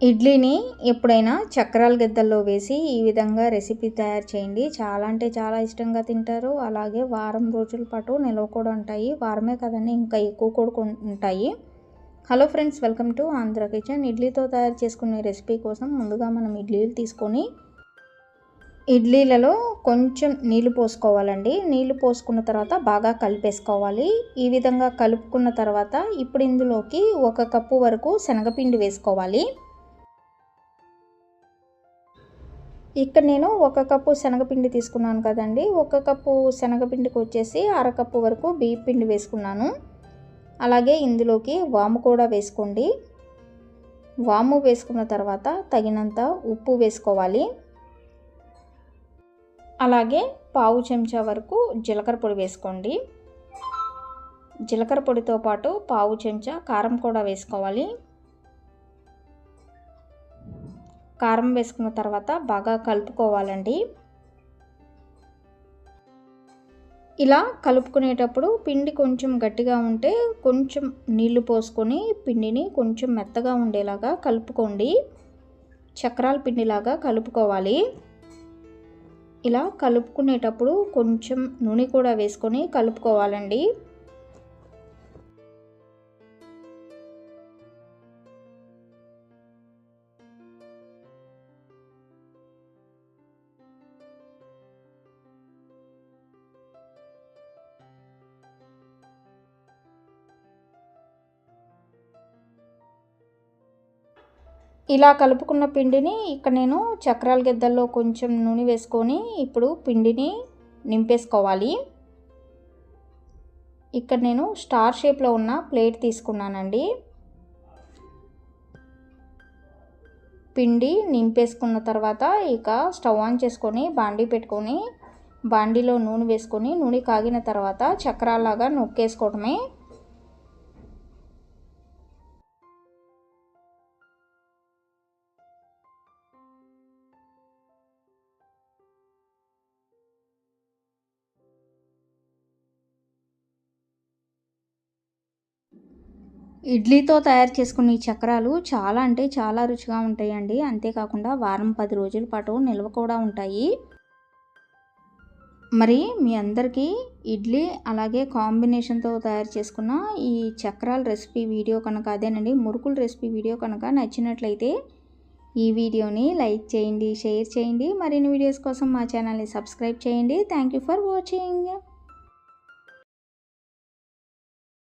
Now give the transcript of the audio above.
ఇడ్లీని ఎప్పుడైనా చక్రాల గెద్దల్లో వేసి ఈ విధంగా రెసిపీ తయారు చేయండి. చాలా అంటే చాలా ఇష్టంగా తింటారు. అలాగే వారం రోజుల పాటు నిల్వ కూడా ఉంటాయి. వారమే కదండి ఇంకా ఎక్కువ కూడా ఉంటాయి. Hello friends welcome to Andhra kitchen. ఇడ్లీతో తయారు చేసుకునే రెసిపీ కోసం ముందుగా మనం ఇడ్లీలు తీసుకొని ఇడ్లీలలో కొంచెం నీళ్ళు పోసుకోవాలండి. నీళ్ళు పోసుకున్న తర్వాత బాగా కలిపేసుకోవాలి. ఈ విధంగా కలుపుకున్న తర్వాత ఇప్పుడు ఇందులోకి ఒక కప్పు వరకు శనగపిండి వేసుకోవాలి. ఇక్కడ నేను ఒక కప్పు శనగపిండి తీసుకున్నాను కదండి. ఒక కప్పు శనగపిండికి వచ్చేసి అరకప్పు వరకు బియ్య పిండి వేసుకున్నాను. అలాగే ఇందులోకి వాము కూడా వేసుకోండి. వాము వేసుకున్న తర్వాత తగినంత ఉప్పు వేసుకోవాలి. అలాగే పావు చెంచా వరకు జీలకర్ర పొడి వేసుకోండి. జీలకర్ర పొడితో పాటు పావు చెంచా కారం కూడా వేసుకోవాలి. కారం వేసుకున్న తర్వాత బాగా కలుపుకోవాలండి. ఇలా కలుపుకునేటప్పుడు పిండి కొంచెం గట్టిగా ఉంటే కొంచెం నీళ్ళు పోసుకొని పిండిని కొంచెం మెత్తగా ఉండేలాగా కలుపుకోండి. చక్రాల పిండిలాగా కలుపుకోవాలి. ఇలా కలుపుకునేటప్పుడు కొంచెం నూనె కూడా వేసుకొని కలుపుకోవాలండి. ఇలా కలుపుకున్న పిండిని ఇక్కడ నేను చక్రాల గిద్దల్లో కొంచెం నూనె వేసుకొని ఇప్పుడు పిండిని నింపేసుకోవాలి. ఇక్కడ నేను స్టార్ షేప్లో ఉన్న ప్లేట్ తీసుకున్నానండి. పిండి నింపేసుకున్న తర్వాత ఇక స్టవ్ ఆన్ చేసుకొని బాండీ పెట్టుకొని బాండీలో నూనె వేసుకొని నూనె కాగిన తర్వాత చక్రాలాగా నొక్కేసుకోవడమే ఇడ్లీతో తయారు చేసుకున్న ఈ చక్రాలు చాలా అంటే చాలా రుచిగా ఉంటాయండి. అంతేకాకుండా వారం పది రోజుల పాటు నిల్వ కూడా ఉంటాయి. మరి మీ అందరికీ ఇడ్లీ అలాగే కాంబినేషన్తో తయారు చేసుకున్న ఈ చక్రాల రెసిపీ వీడియో కనుక అదేనండి. మురుకుల రెసిపీ వీడియో కనుక నచ్చినట్లయితే ఈ వీడియోని లైక్ చేయండి షేర్ చేయండి. మరిన్ని వీడియోస్ కోసం మా ఛానల్ని సబ్స్క్రైబ్ చేయండి. Thank you for watching.